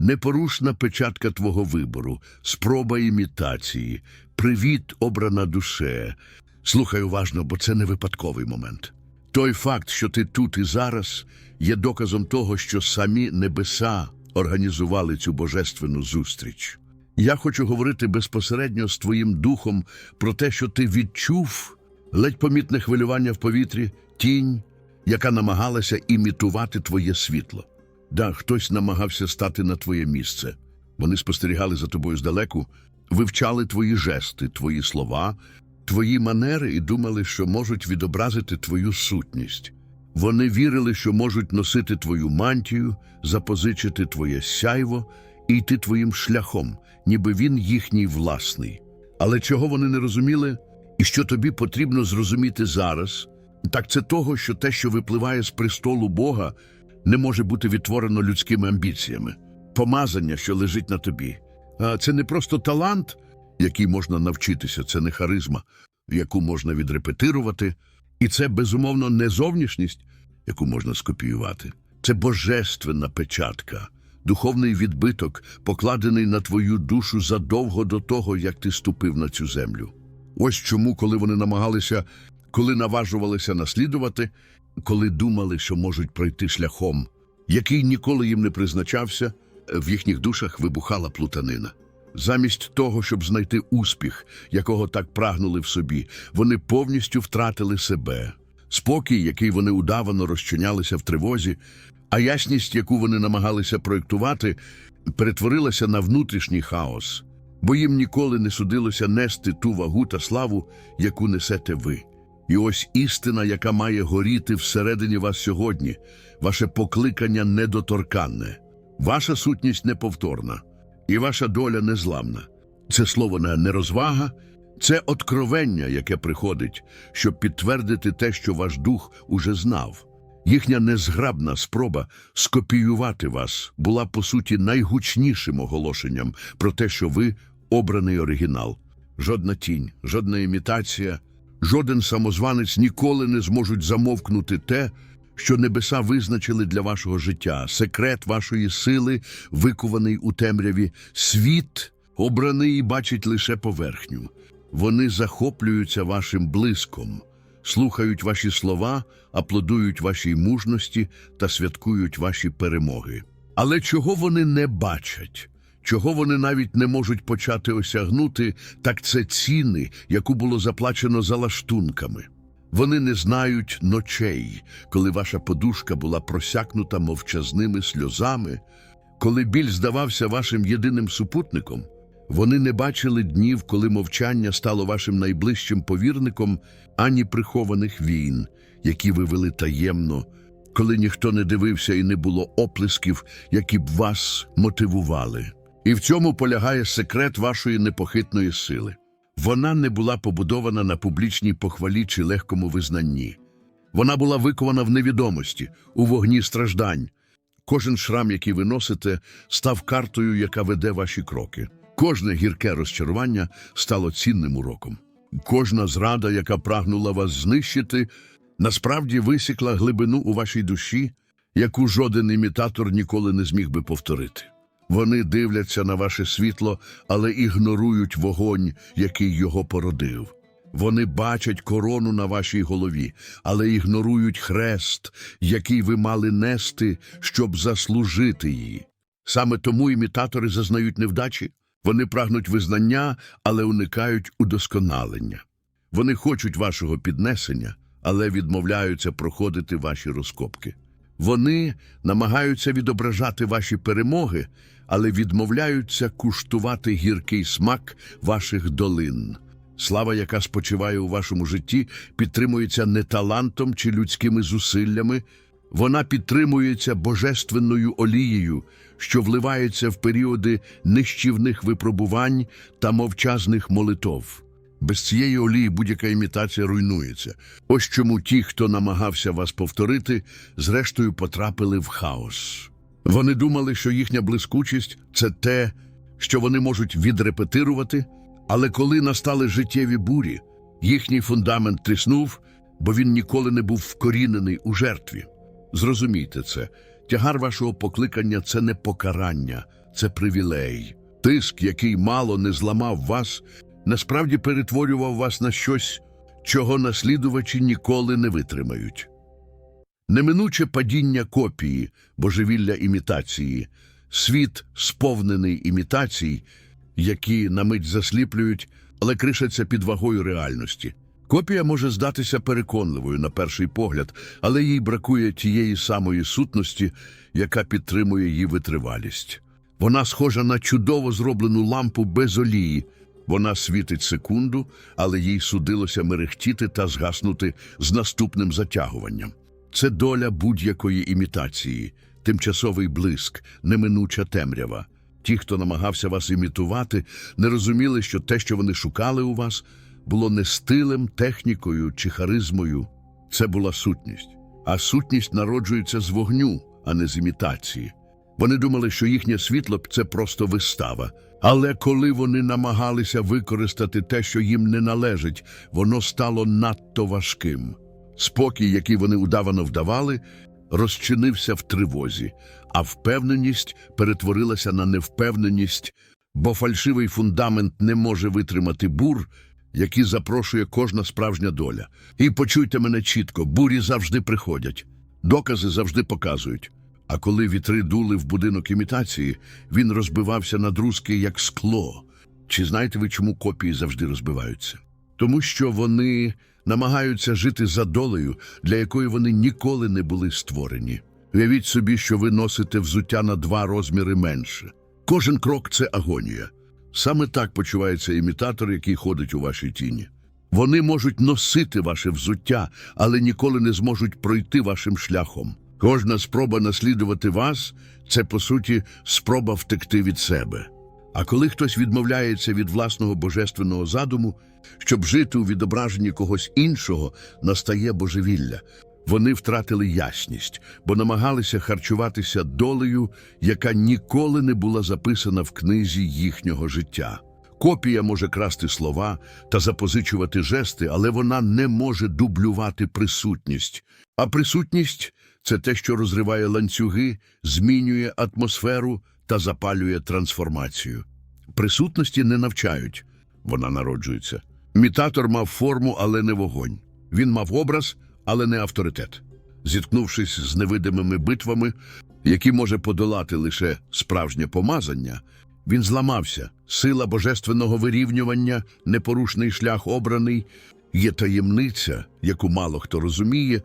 непорушна печатка твого вибору, спроба імітації, привіт, обрана душе. Слухай уважно, бо це не випадковий момент. Той факт, що ти тут і зараз, є доказом того, що самі небеса організували цю божественну зустріч. Я хочу говорити безпосередньо з твоїм духом про те, що ти відчув ледь помітне хвилювання в повітрі, тінь, яка намагалася імітувати твоє світло. Да, хтось намагався стати на твоє місце. Вони спостерігали за тобою здалеку, вивчали твої жести, твої слова, твої манери і думали, що можуть відобразити твою сутність. Вони вірили, що можуть носити твою мантію, запозичити твоє сяйво і йти твоїм шляхом, ніби він їхній власний. Але чого вони не розуміли, і що тобі потрібно зрозуміти зараз, так це того, що те, що випливає з престолу Бога, не може бути відтворено людськими амбіціями. Помазання, що лежить на тобі. Це не просто талант, який можна навчитися, це не харизма, яку можна відрепетирувати, і це безумовно не зовнішність, яку можна скопіювати. Це божественна печатка, духовний відбиток, покладений на твою душу задовго до того, як ти ступив на цю землю. Ось чому, коли вони намагалися, коли наважувалися наслідувати, коли думали, що можуть пройти шляхом, який ніколи їм не призначався, в їхніх душах вибухала плутанина. Замість того, щоб знайти успіх, якого так прагнули в собі, вони повністю втратили себе. Спокій, який вони удавано розчинялися в тривозі, а ясність, яку вони намагалися проєктувати, перетворилася на внутрішній хаос, бо їм ніколи не судилося нести ту вагу та славу, яку несете ви. І ось істина, яка має горіти всередині вас сьогодні, ваше покликання недоторканне, ваша сутність неповторна, і ваша доля незламна. Це слово не розвага, це откровення, яке приходить, щоб підтвердити те, що ваш дух уже знав. Їхня незграбна спроба скопіювати вас була по суті найгучнішим оголошенням про те, що ви обраний оригінал. Жодна тінь, жодна імітація, жоден самозванець ніколи не зможуть замовкнути те, що небеса визначили для вашого життя, секрет вашої сили, викуваний у темряві, світ, обраний і бачить лише поверхню. Вони захоплюються вашим блиском, слухають ваші слова, аплодують вашій мужності та святкують ваші перемоги. Але чого вони не бачать? Чого вони навіть не можуть почати осягнути, так це ціни, яку було заплачено за лаштунками. Вони не знають ночей, коли ваша подушка була просякнута мовчазними сльозами, коли біль здавався вашим єдиним супутником. Вони не бачили днів, коли мовчання стало вашим найближчим повірником, ані прихованих війн, які ви вели таємно, коли ніхто не дивився і не було оплесків, які б вас мотивували. І в цьому полягає секрет вашої непохитної сили. Вона не була побудована на публічній похвалі чи легкому визнанні. Вона була викована в невідомості, у вогні страждань. Кожен шрам, який ви носите, став картою, яка веде ваші кроки. Кожне гірке розчарування стало цінним уроком. Кожна зрада, яка прагнула вас знищити, насправді висікла глибину у вашій душі, яку жоден імітатор ніколи не зміг би повторити. Вони дивляться на ваше світло, але ігнорують вогонь, який його породив. Вони бачать корону на вашій голові, але ігнорують хрест, який ви мали нести, щоб заслужити її. Саме тому імітатори зазнають невдачі. Вони прагнуть визнання, але уникають удосконалення. Вони хочуть вашого піднесення, але відмовляються проходити ваші розкопки. Вони намагаються відображати ваші перемоги, але відмовляються куштувати гіркий смак ваших долин. Слава, яка спочиває у вашому житті, підтримується не талантом чи людськими зусиллями, вона підтримується божественною олією, що вливається в періоди нищівних випробувань та мовчазних молитов. Без цієї олії будь-яка імітація руйнується. Ось чому ті, хто намагався вас повторити, зрештою потрапили в хаос. Вони думали, що їхня блискучість це те, що вони можуть відрепетирувати, але коли настали життєві бурі, їхній фундамент тріснув, бо він ніколи не був вкорінений у жертві. Зрозумійте це, тягар вашого покликання це не покарання, це привілей. Тиск, який мало не зламав вас, насправді перетворював вас на щось, чого наслідувачі ніколи не витримають. Неминуче падіння копії, божевілля імітації, світ сповнений імітацій, які на мить засліплюють, але кришаться під вагою реальності. Копія може здатися переконливою на перший погляд, але їй бракує тієї самої сутності, яка підтримує її витривалість. Вона схожа на чудово зроблену лампу без олії. Вона світить секунду, але їй судилося мерехтіти та згаснути з наступним затягуванням. Це доля будь-якої імітації, тимчасовий блиск, неминуча темрява. Ті, хто намагався вас імітувати, не розуміли, що те, що вони шукали у вас, було не стилем, технікою чи харизмою. Це була сутність. А сутність народжується з вогню, а не з імітації. Вони думали, що їхнє світло це просто вистава. Але коли вони намагалися використати те, що їм не належить, воно стало надто важким. Спокій, який вони удавано вдавали, розчинився в тривозі, а впевненість перетворилася на невпевненість, бо фальшивий фундамент не може витримати бур, які запрошує кожна справжня доля. І почуйте мене чітко: бурі завжди приходять, докази завжди показують. А коли вітри дули в будинок імітації, він розбивався на друзки, як скло. Чи знаєте ви, чому копії завжди розбиваються? Тому що вони намагаються жити за долею, для якої вони ніколи не були створені. Уявіть собі, що ви носите взуття на два розміри менше. Кожен крок це агонія. Саме так почувається імітатор, який ходить у вашій тіні. Вони можуть носити ваше взуття, але ніколи не зможуть пройти вашим шляхом. Кожна спроба наслідувати вас це, по суті, спроба втекти від себе. А коли хтось відмовляється від власного божественного задуму, щоб жити у відображенні когось іншого, настає божевілля. Вони втратили ясність, бо намагалися харчуватися долею, яка ніколи не була записана в книзі їхнього життя. Копія може красти слова та запозичувати жести, але вона не може дублювати присутність. А присутність це те, що розриває ланцюги, змінює атмосферу та запалює трансформацію. Присутності не навчають, вона народжується. Мітатор мав форму, але не вогонь. Він мав образ, але не авторитет. Зіткнувшись з невидимими битвами, які може подолати лише справжнє помазання, він зламався. Сила божественного вирівнювання, непорушний шлях обраний, є таємниця, яку мало хто розуміє,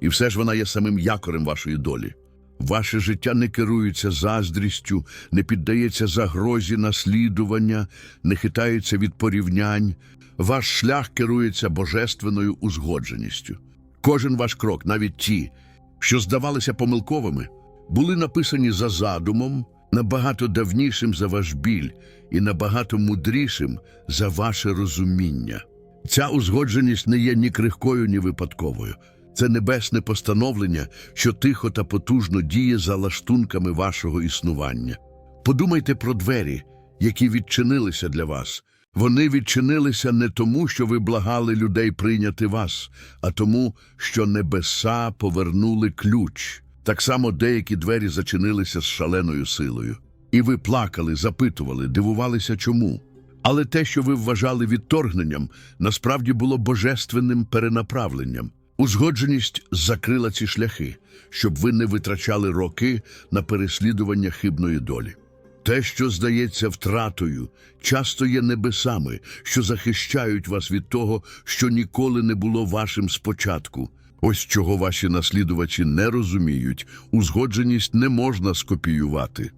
і все ж вона є самим якорем вашої долі. Ваше життя не керується заздрістю, не піддається загрозі наслідування, не хитається від порівнянь. Ваш шлях керується божественною узгодженістю. Кожен ваш крок, навіть ті, що здавалися помилковими, були написані за задумом, набагато давнішим за ваш біль і набагато мудрішим за ваше розуміння. Ця узгодженість не є ні крихкою, ні випадковою. Це небесне постановлення, що тихо та потужно діє за лаштунками вашого існування. Подумайте про двері, які відчинилися для вас. Вони відчинилися не тому, що ви благали людей прийняти вас, а тому, що небеса повернули ключ. Так само деякі двері зачинилися з шаленою силою. І ви плакали, запитували, дивувалися чому. Але те, що ви вважали відторгненням, насправді було божественним перенаправленням. Узгодженість закрила ці шляхи, щоб ви не витрачали роки на переслідування хибної долі. Те, що здається втратою, часто є небесами, що захищають вас від того, що ніколи не було вашим спочатку. Ось чого ваші наслідувачі не розуміють, узгодженість не можна скопіювати.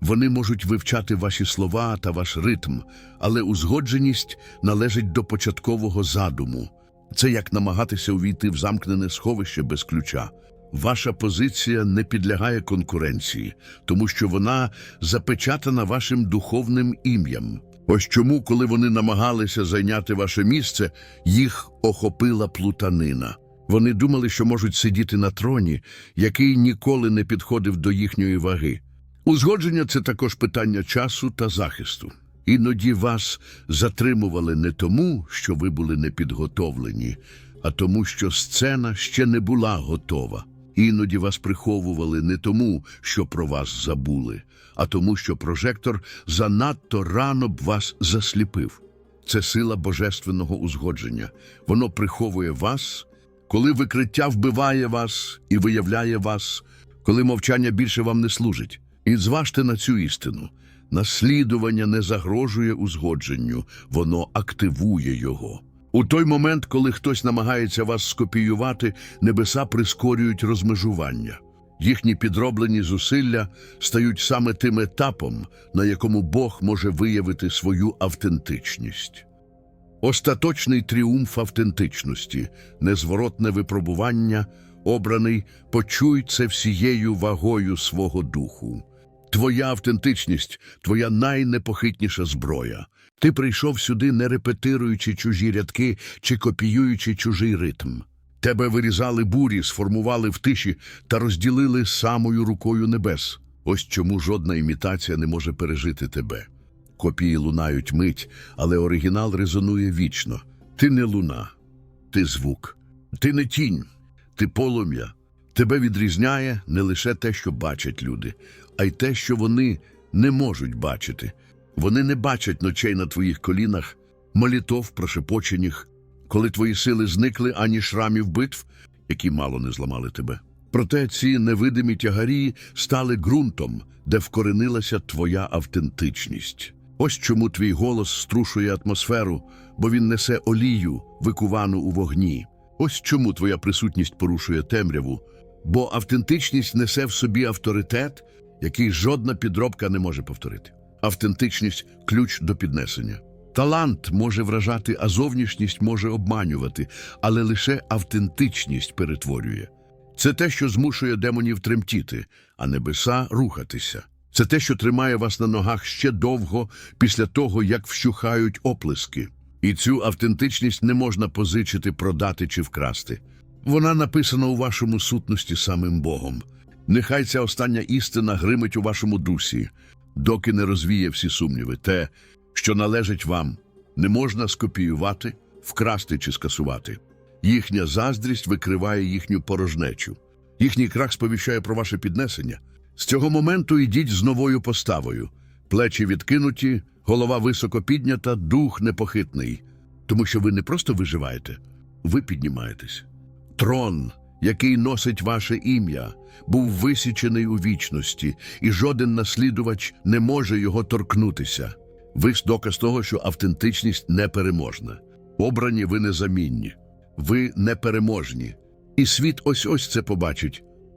Вони можуть вивчати ваші слова та ваш ритм, але узгодженість належить до початкового задуму. Це як намагатися увійти в замкнене сховище без ключа. Ваша позиція не підлягає конкуренції, тому що вона запечатана вашим духовним ім'ям. Ось чому, коли вони намагалися зайняти ваше місце, їх охопила плутанина. Вони думали, що можуть сидіти на троні, який ніколи не підходив до їхньої ваги. Узгодження це також питання часу та захисту. Іноді вас затримували не тому, що ви були непідготовлені, а тому, що сцена ще не була готова. Іноді вас приховували не тому, що про вас забули, а тому, що прожектор занадто рано б вас засліпив. Це сила божественного узгодження. Воно приховує вас, коли викриття вбиває вас і виявляє вас, коли мовчання більше вам не служить. І зважте на цю істину. Наслідування не загрожує узгодженню, воно активує його. У той момент, коли хтось намагається вас скопіювати, небеса прискорюють розмежування. Їхні підроблені зусилля стають саме тим етапом, на якому Бог може виявити свою автентичність. Остаточний тріумф автентичності, незворотне випробування, обраний, почуй це всією вагою свого духу. Твоя автентичність, твоя найнепохитніша зброя. Ти прийшов сюди, не репетируючи чужі рядки чи копіюючи чужий ритм. Тебе вирізали бурі, сформували в тиші та розділили самою рукою небес. Ось чому жодна імітація не може пережити тебе. Копії лунають мить, але оригінал резонує вічно. Ти не луна, ти звук, ти не тінь, ти полум'я. Тебе відрізняє не лише те, що бачать люди, а й те, що вони не можуть бачити. Вони не бачать ночей на твоїх колінах, молітов прошепочених, коли твої сили зникли, ані шрамів битв, які мало не зламали тебе. Проте ці невидимі тягарі стали ґрунтом, де вкоренилася твоя автентичність. Ось чому твій голос струшує атмосферу, бо він несе олію, викувану у вогні. Ось чому твоя присутність порушує темряву, бо автентичність несе в собі авторитет, який жодна підробка не може повторити. Автентичність ключ до піднесення. Талант може вражати, а зовнішність може обманювати, але лише автентичність перетворює. Це те, що змушує демонів тремтіти, а небеса рухатися. Це те, що тримає вас на ногах ще довго після того, як вщухають оплески. І цю автентичність не можна позичити, продати чи вкрасти. Вона написана у вашому сутності самим Богом. Нехай ця остання істина гримить у вашому дусі, доки не розвіє всі сумніви. Те, що належить вам, не можна скопіювати, вкрасти чи скасувати. Їхня заздрість викриває їхню порожнечу. Їхній крах сповіщає про ваше піднесення. З цього моменту йдіть з новою поставою. Плечі відкинуті, голова високо піднята, дух непохитний. Тому що ви не просто виживаєте, ви піднімаєтесь. Трон, який носить ваше ім'я, був висічений у вічності, і жоден наслідувач не може його торкнутися. Ви доказ того, що автентичність непереможна. Обрані ви незамінні, ви непереможні. І світ ось ось це побачить,